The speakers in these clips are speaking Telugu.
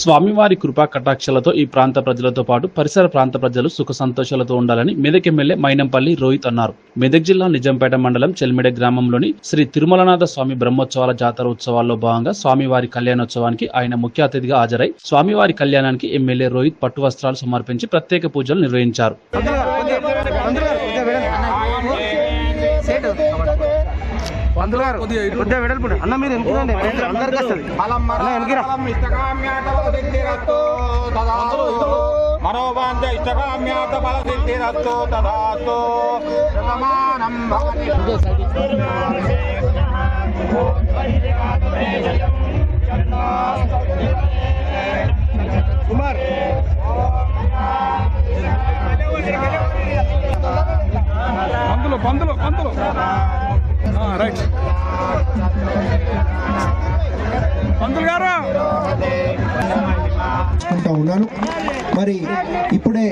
స్వామివారి కృపా కటాక్షలతో ఈ ప్రాంత ప్రజలతో పాటు పరిసర ప్రాంత ప్రజలు సుఖ సంతోషాలతో ఉండాలని మెదక్ ఎమ్మెల్యే మైనంపల్లి రోహిత్ అన్నారు మెదక్ జిల్లా నిజంపేట మండలం చెల్మిడ గ్రామంలోని శ్రీ తిరుమలనాథ స్వామి బ్రహ్మోత్సవాల జాతర ఉత్సవాల్లో భాగంగా స్వామివారి కళ్యాణోత్సవానికి ఆయన ముఖ్య అతిథిగా హాజరై స్వామివారి కళ్యాణానికి ఎమ్మెల్యే రోహిత్ పట్టు వస్త్రాలు సమర్పించి ప్రత్యేక పూజలు నిర్వహించారు పంతులు గారు కొద్దిగా వెడల్పు అన్న మీరు ఎందుకండి అందరికి వస్తుంది. అన్న వెనకిరా. మనోవాంఛ ఇష్టకామ్యాత బల సిద్ధిరస్తో తదాస్తు. శతమానం భవతి. కుమార్. పంతులు పంతులు పంతులు ఆ, రైట్ పంతులు గారు. ఉన్నాను. మరి ఇప్పుడే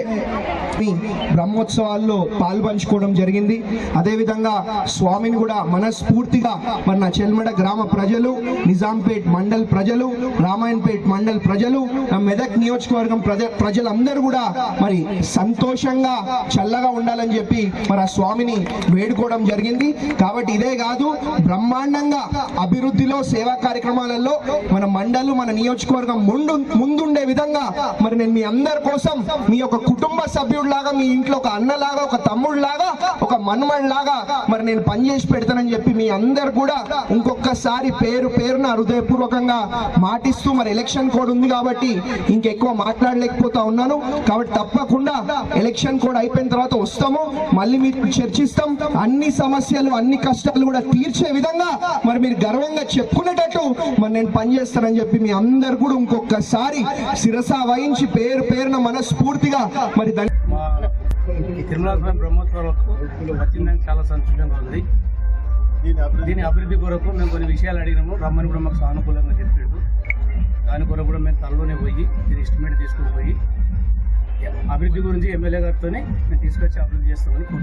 మీ బ్రహ్మోత్సవాల్లో పాల్పంచుకోవడం జరిగింది. అదేవిధంగా స్వామిని కూడా మనస్ఫూర్తిగా మరి నా చెల్మడ గ్రామ ప్రజలు నిజాంపేట్ మండల్ ప్రజలు రామాయణపేట్ మండల్ ప్రజలు నా మెదక్ నియోజకవర్గం ప్రజ ప్రజలందరూ కూడా మరి సంతోషంగా చల్లగా ఉండాలని చెప్పి మరి ఆ స్వామిని వేడుకోవడం జరిగింది. కాబట్టి ఇదే కాదు బ్రహ్మాండంగా అభివృద్ధిలో సేవా కార్యక్రమాలలో మన మండలు మన నియోజకవర్గం ముందు ముందుండే విధంగా మరి నేను మీ అందరూ కోసం మీ యొక్క కుటుంబ సభ్యుడిలాగా మీ ఇంట్లో ఒక అన్నలాగా ఒక తమ్ముడిలాగా ఒక మనుమడిలాగా మరి నేను పనిచేసి పెడతానని చెప్పి మీ అందరు కూడా ఇంకొకసారి పేరు పేరున హృదయపూర్వకంగా మాటిస్తూ మరి ఎలక్షన్ కోడ్ ఉంది కాబట్టి ఇంకెక్కువ మాట్లాడలేకపోతా ఉన్నాను. కాబట్టి తప్పకుండా ఎలక్షన్ కోడ్ అయిపోయిన తర్వాత వస్తాము. మళ్ళీ మీరు చర్చిస్తాం. అన్ని సమస్యలు అన్ని కష్టాలు కూడా తీర్చే విధంగా మరి మీరు గర్వంగా చెప్పుకునేటట్టు మరి నేను పనిచేస్తానని చెప్పి మీ అందరు కూడా ఇంకొకసారి శిరస వహించి పేరు పేరున మనస్ఫూర్తిగా మరి ధన్య- ఈ తిరుమల స్వామి బ్రహ్మోత్సవాలకు వచ్చిందని చాలా సంతోషంగా ఉంది. దీని అభివృద్ధి కొరకు మేము కొన్ని విషయాలు అడిగినాము. రమ్మని కూడా మాకు సానుకూలంగా చెప్పాడు దాని కొరకు కూడా మేము తలలోనే పోయి దీని ఎస్టిమేట్ తీసుకుని పోయి అభివృద్ధి గురించి ఎమ్మెల్యే గారితోనే మేము తీసుకొచ్చి అభివృద్ధి చేస్తామని